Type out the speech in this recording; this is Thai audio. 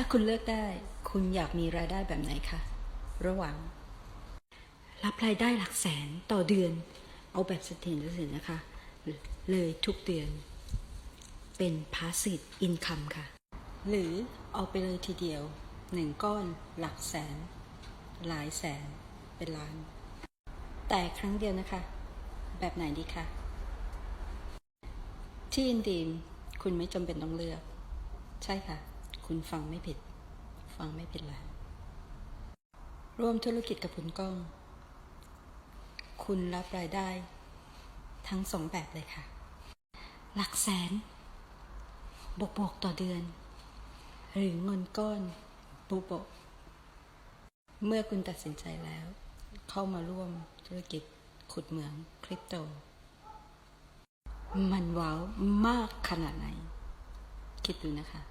ถ้าคุณเลือกได้ คุณอยากมีรายได้แบบไหนคะ ระหว่าง รับรายได้หลักแสนต่อเดือน เอาแบบเสถียรเสถียรนะคะ เลยทุกเดือน เป็น passive income ค่ะ หรือเอาไปเลยทีเดียวหนึ่งก้อนหลักแสน หลายแสนเป็นล้าน แต่ครั้งเดียวนะคะ แบบไหนดีคะที่อินดีมคุณไม่จำเป็นต้องเลือก ใช่ค่ะ คุณฟังไม่ผิด ฟังไม่ผิดแล้วร่วมธุรกิจกับคุณก้อง คุณรับรายได้ ทั้งสองแบบเลยค่ะ หลักแสน บวกบวกๆต่อเดือน หรือเงินก้อนบวกบวกเมื่อคุณตัดสินใจแล้ว เข้ามาร่วมธุรกิจขุดเหมืองคริปโต มันว้าวมากขนาดไหน คิดดูนะคะ